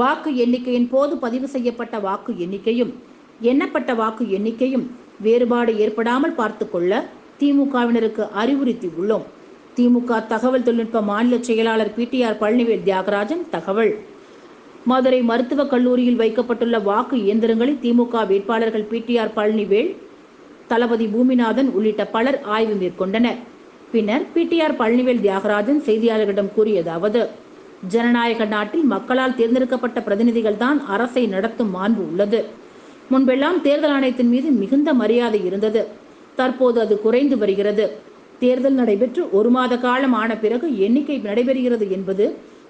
வாக்கு எண்ணிக்கையின் போது பதிவு செய்யப்பட்ட வாக்கு எண்ணிக்கையும் எண்ணப்பட்ட வாக்கு எண்ணிக்கையும் வேறுபாடு ஏற்படாமல் பார்த்துக்கொள்ள திமுகவினருக்கு அறிவுறுத்தி உள்ளோம் திமுக தகவல் தொழில்நுட்ப மாநில செயலாளர் பிடிஆர் பழனிவேல் தியாகராஜன் தகவல். மதுரை மருத்துவக் கல்லூரியில் வைக்கப்பட்டுள்ள வாக்கு இயந்திரங்களை திமுக வேட்பாளர்கள் பிடிஆர் பழனிவேல் தளபதி பூமிநாதன் உள்ளிட்ட பலர் ஆய்வு மேற்கொண்டனர். பின்னர் பிடிஆர் பழனிவேல் தியாகராஜன் செய்தியாளர்களிடம் கூறியதாவது ஜனநாயக நாட்டில் மக்களால் தேர்ந்தெடுக்கப்பட்ட பிரதிநிதிகள் தான் அரசை நடத்தும் மாண்பு உள்ளது. முன்பெல்லாம் தேர்தல் ஆணையத்தின் மீது மிகுந்த மரியாதை இருந்தது. தற்போது அது குறைந்து வருகிறது. தேர்தல் நடைபெற்று ஒரு மாத காலம் ஆன பிறகு எண்ணிக்கை நடைபெறுகிறது என்பது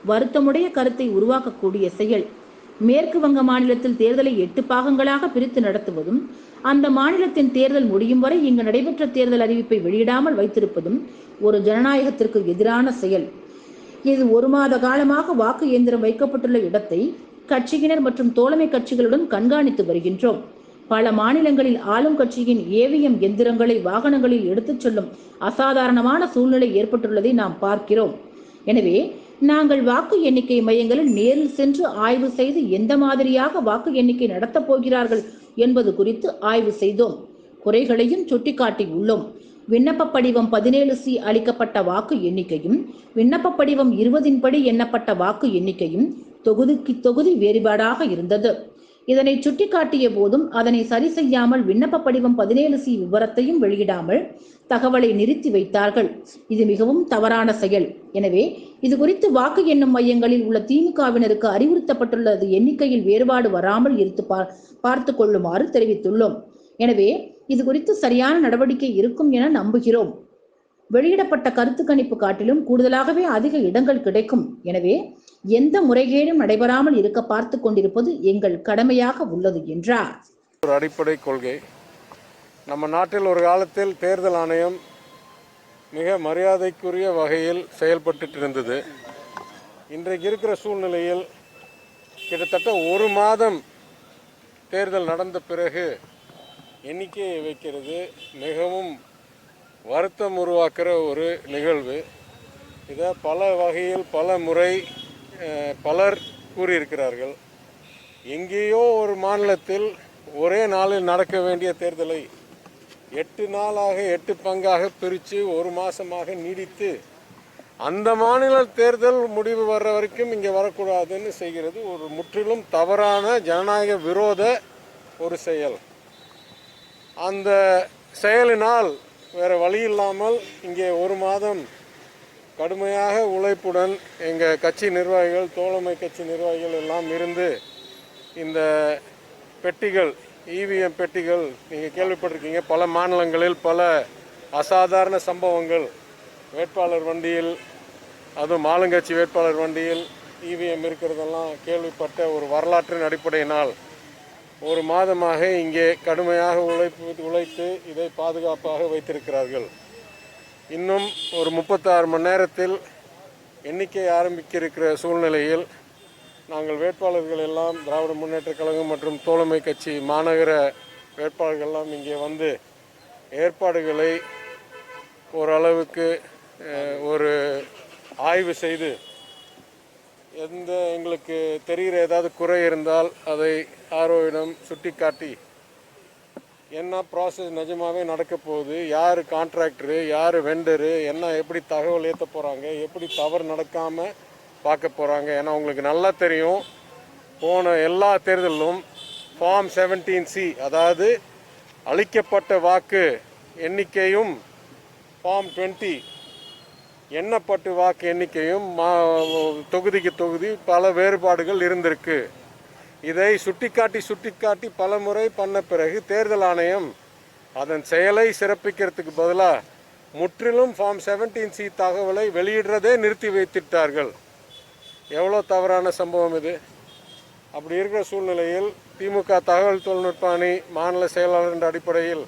வருத்தமுடைய கருத்தை உருவாக்கக்கூடிய செயல். மேற்கு வங்க மாநிலத்தில் தேர்தலை எட்டு பாகங்களாக பிரித்து நடத்துவதும் அந்த மாநிலத்தின் தேர்தல் முடியும் வரை இங்கு நடைபெற்ற தேர்தல் அறிவிப்பை வெளியிடாமல் வைத்திருப்பதும் ஒரு ஜனநாயகத்திற்கு எதிரான செயல். இது ஒரு மாத காலமாக வாக்கு இயந்திரம் வைக்கப்பட்டுள்ள இடத்தை கட்சியினர் மற்றும் தோழமை கட்சிகளுடன் கண்காணித்து வருகின்றோம். பல மாநிலங்களில் ஆளும் கட்சியின் ஏவிஎம் எந்திரங்களை வாகனங்களில் எடுத்துச் செல்லும் அசாதாரணமான சூழ்நிலை ஏற்பட்டுள்ளதை நாம் பார்க்கிறோம். எனவே நாங்கள் வாக்கு எண்ணிக்கை மையங்களில் நேரில் சென்று ஆய்வு செய்து எந்த மாதிரியாக வாக்கு எண்ணிக்கை நடத்தப் போகிறார்கள் என்பது குறித்து ஆய்வு செய்தோம். குறைகளையும் சுட்டிக்காட்டி உள்ளோம் விண்ணப்ப படிவம் பதினேழு சி அளிக்கப்பட்ட வாக்கு எண்ணிக்கையும் விண்ணப்ப படிவம் இருபதின்படி எண்ணப்பட்ட வாக்கு எண்ணிக்கையும் தொகுதிக்கு தொகுதி வேறுபாடாக இருந்தது. இதனை சுட்டிக்காட்டிய போதும் அதனை சரி செய்யாமல் விண்ணப்ப படிவம் பதினேழு சி விவரத்தையும் வெளியிடாமல் தகவலை நிறுத்தி வைத்தார்கள். இது மிகவும் தவறான செயல். எனவே இது குறித்து வாக்கு எண்ணும் மையங்களில் உள்ள திமுகவினருக்கு அறிவுறுத்தப்பட்டுள்ளது எண்ணிக்கையில் வேறுபாடு வராமல் இருத்து பார்த்து கொள்ளுமாறு தெரிவித்துள்ளோம். எனவே இது குறித்து சரியான நடவடிக்கை இருக்கும் என நம்புகிறோம். வெளியிடப்பட்ட கருத்து கணிப்பு காட்டிலும் கூடுதலாகவே அதிக இடங்கள் கிடைக்கும். எனவே எந்த முறைகேடும் நடைபெறாமல் இருக்க பார்த்து கொண்டிருப்பது எங்கள் கடமையாக உள்ளது என்றார். ஒரு அடிப்படை கொள்கை. நம்ம நாட்டில் ஒரு காலத்தில் தேர்தல் ஆணையம் மிக மரியாதைக்குரிய வகையில் செயல்பட்டு இருந்தது இன்றைக்கு இருக்கிற சூழ்நிலையில் கிட்டத்தட்ட ஒரு மாதம் தேர்தல் நடந்த பிறகு எண்ணிக்கையை வைக்கிறது மிகவும் வருத்தம் உருவாக்குற ஒரு நிகழ்வு. இதை பல வகையில் பல முறை பலர் கூறியிருக்கிறார்கள். எங்கேயோ ஒரு மாநிலத்தில் ஒரே நாளில் நடக்க வேண்டிய தேர்தலை எட்டு நாளாக எட்டு பங்காக பிரித்து ஒரு மாதமாக நீடித்து அந்த மாநில தேர்தல் முடிவு வர்ற வரைக்கும் இங்கே வரக்கூடாதுன்னு செய்கிறது ஒரு முற்றிலும் தவறான ஜனநாயக விரோத ஒரு செயல். அந்த செயலினால் வேறு வழி இல்லாமல் இங்கே ஒரு மாதம் கடுமையாக உழைப்புடன் எங்கள் கட்சி நிர்வாகிகள் தோழமை கட்சி நிர்வாகிகள் எல்லாம் இருந்து இந்த பெட்டிகள் இவிஎம் பெட்டிகள் நீங்கள் கேள்விப்பட்டிருக்கீங்க. பல மாநிலங்களில் பல அசாதாரண சம்பவங்கள். வேட்பாளர் வண்டியில் அதுவும் ஆளுங்கட்சி வேட்பாளர் வண்டியில் இவிஎம் இருக்கிறதெல்லாம் கேள்விப்பட்ட ஒரு வரலாற்றின் அடிப்படையினால் ஒரு மாதமாக இங்கே கடுமையாக உழைப்பு உழைத்து இதை பாதுகாப்பாக வைத்திருக்கிறார்கள். இன்னும் ஒரு முப்பத்தாறு மணி நேரத்தில் எண்ணிக்கை ஆரம்பிக்கிருக்கிற சூழ்நிலையில் நாங்கள் வேட்பாளர்கள் எல்லாம் திராவிட முன்னேற்றக் கழகம் மற்றும் தோழமை கட்சி மாநகர வேட்பாளர்கள் எல்லாம் இங்கே வந்து ஏற்பாடுகளை ஓரளவுக்கு ஒரு ஆய்வு செய்து எந்த எங்களுக்கு தெரிகிற ஏதாவது குறை இருந்தால் அதை ஆர்ஓவிடம் சுட்டிக்காட்டி. என்ன ப்ராசஸ் நிஜமாவே நடக்க போகுது? யார் கான்ட்ராக்டரு யார் வெண்டரு என்ன எப்படி தகவல் ஏற்ற போகிறாங்க எப்படி தவறு நடக்காமல் பார்க்க போகிறாங்க ஏன்னா உங்களுக்கு நல்லா தெரியும் போன எல்லா தேர்தலிலும் ஃபார்ம் செவன்டீன் சி அதாவது அளிக்கப்பட்ட வாக்கு எண்ணிக்கையும் ஃபார்ம் டுவெண்ட்டி எண்ணப்பட்டு வாக்கு எண்ணிக்கையும் மா தொகுதிக்கு தொகுதி பல வேறுபாடுகள் இருந்திருக்கு. இதை சுட்டிக்காட்டி சுட்டிக்காட்டி பல முறை பண்ண பிறகு தேர்தல் ஆணையம் அதன் செயலை சிறப்பிக்கிறதுக்கு பதிலாக முற்றிலும் ஃபார்ம் செவன்டீன் சி தகவலை வெளியிடுறதே நிறுத்தி வைத்திட்டார்கள். எவ்வளோ தவறான சம்பவம் இது? அப்படி இருக்கிற சூழ்நிலையில் திமுக தகவல் தொழில்நுட்ப அணி மாநில செயலாளர் என்ற அடிப்படையில்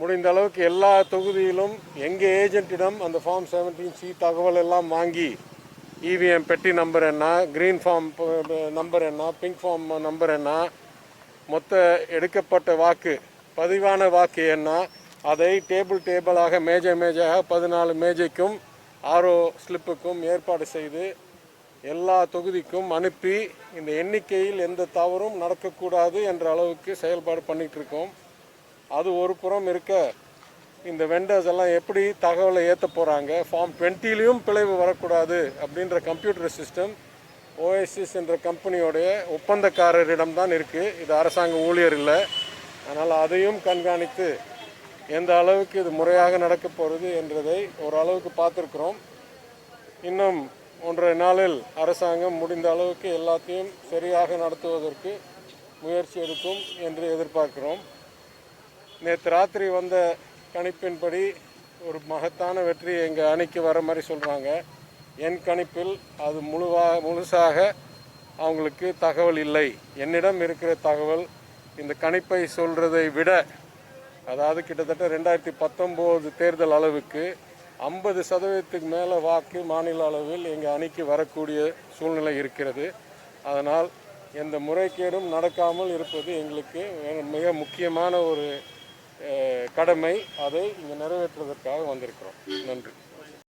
முடிந்த அளவுக்கு எல்லா தொகுதியிலும் எங்கள் ஏஜென்ட்டிடம் அந்த ஃபார்ம் செவன்டீன் சி தகவல் எல்லாம் வாங்கி இவிஎம் பெட்டி நம்பர் என்ன க்ரீன் ஃபார்ம் நம்பர் என்ன பிங்க் ஃபார்ம் நம்பர் என்ன மொத்த எடுக்கப்பட்ட வாக்கு பதிவான வாக்கு என்ன அதை டேபிள் டேபிளாக மேஜை மேஜையாக பதினாலு மேஜைக்கும் ஆர்ஓ ஸ்லிப்புக்கும் ஏற்பாடு செய்து எல்லா தொகுதிக்கும் அனுப்பி இந்த எண்ணிக்கையில் எந்த தவறும் நடக்கக்கூடாது என்ற அளவுக்கு செயல்பாடு பண்ணிகிட்ருக்கோம் இருக்கோம். அது ஒரு புறம் இருக்க இந்த வெண்டர்ஸ் எல்லாம் எப்படி தகவலை ஏற்ற போகிறாங்க ஃபார்ம் டுவெண்ட்டிலையும் பிழைவு வரக்கூடாது அப்படின்ற கம்ப்யூட்டர் சிஸ்டம் ஓஎஸ்எஸ் என்ற கம்பெனியோடைய ஒப்பந்தக்காரரிடம் தான் இருக்குது இது அரசாங்க ஊழியர் இல்லை. அதனால் அதையும் கண்காணித்து எந்த அளவுக்கு இது முறையாக நடக்க போகிறது என்றதை ஓரளவுக்கு பார்த்துருக்குறோம். இன்னும் ஒன்றரை நாளில் அரசாங்கம் முடிந்த அளவுக்கு எல்லாத்தையும் சரியாக நடத்துவதற்கு முயற்சி எடுக்கும் என்று எதிர்பார்க்கிறோம். நேற்று ராத்திரி வந்த கணிப்பின்படி ஒரு மகத்தான வெற்றி எங்கள் அணிக்கு வர மாதிரி சொல்கிறாங்க என் கணிப்பில் அது முழுவாக முழுசாக அவங்களுக்கு தகவல் இல்லை. என்னிடம் இருக்கிற தகவல் இந்த கணிப்பை சொல்கிறதை விட அதாவது கிட்டத்தட்ட ரெண்டாயிரத்தி பத்தொம்போது தேர்தல் அளவுக்கு ஐம்பது சதவீதத்துக்கு மேலே வாக்கு மாநில அளவில் எங்கள் அணிக்கு வரக்கூடிய சூழ்நிலை இருக்கிறது. அதனால் எந்த முறைகேடும் நடக்காமல் இருப்பது எங்களுக்கு மிக முக்கியமான ஒரு கடமை அதை இங்கே நிறைவேற்றுவதற்காக வந்திருக்கிறோம். நன்றி.